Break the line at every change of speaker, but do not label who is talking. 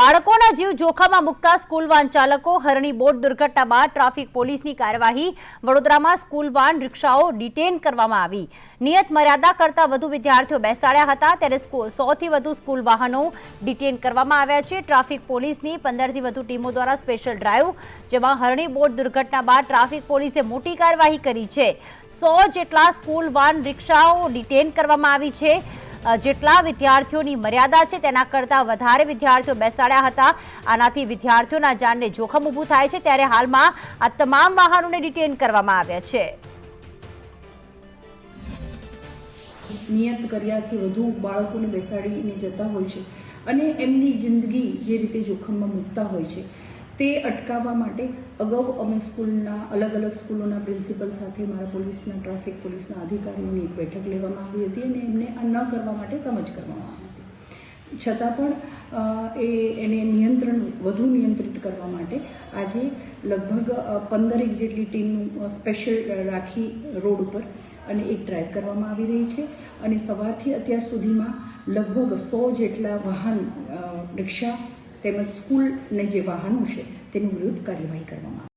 બાળકોના જીવ જોખમમાં મુકતા સ્કૂલ વાન ચાલકો, હરણી બોટ દુર્ઘટના બાદ ટ્રાફિક પોલીસની કાર્યવાહી વડોદરામાં સ્કૂલ વાન રિક્ષાઓ ડિટેન કરવામાં આવી. નિયત મર્યાદા કરતાં વધુ વિદ્યાર્થીઓ બેસાડ્યા હતા, ત્યારે સોથી વધુ સ્કૂલ વાહનો ડિટેન કરવામાં આવ્યા છે. ટ્રાફિક પોલીસની પંદરથી વધુ ટીમો દ્વારા સ્પેશિયલ ડ્રાઈવ, જેમાં હરણી બોટ દુર્ઘટના બાદ ટ્રાફિક પોલીસે મોટી કાર્યવાહી કરી છે. સો જેટલા સ્કૂલ વાન રિક્ષાઓ ડિટેન કરવામાં આવી છે. જેટલા વિદ્યાર્થીઓની મર્યાદા છે તેના કરતાં વધારે વિદ્યાર્થીઓ બેસાડ્યા હતા. આનાથી વિદ્યાર્થીઓના જાનને જોખમ ઊભું થાય છે ત્યારે હાલમાં આ તમામ વાહનોને ડિટેન કરવામાં આવ્યા છે.
નિયત કર્યાથી વધુ બાળકોને બેસાડીને જતા હોય છે અને એમની જિંદગી જે રીતે જોખમમાં મૂકતા હોય છે. તે અટકાવવા માટે અગાઉ અમે સ્કૂલના અલગ અલગ સ્કૂલોના પ્રિન્સિપલ સાથે મારા પોલીસના, ટ્રાફિક પોલીસના અધિકારીઓની એક બેઠક લેવામાં આવી હતી અને એમને આ ન કરવા માટે સમજ કરવામાં આવી હતી. છતાં પણ એ, એને નિયંત્રણ, વધુ નિયંત્રિત કરવા માટે આજે લગભગ પંદરેક જેટલી ટીમનું સ્પેશિયલ રાખી રોડ ઉપર અને એક ડ્રાઈવ કરવામાં આવી રહી છે. અને સવારથી અત્યાર સુધીમાં લગભગ સો જેટલા વાહન રિક્ષા તેમજ સ્કૂલને જે વાહનો છે તેનું વિરુદ્ધ કાર્યવાહી કરવામાં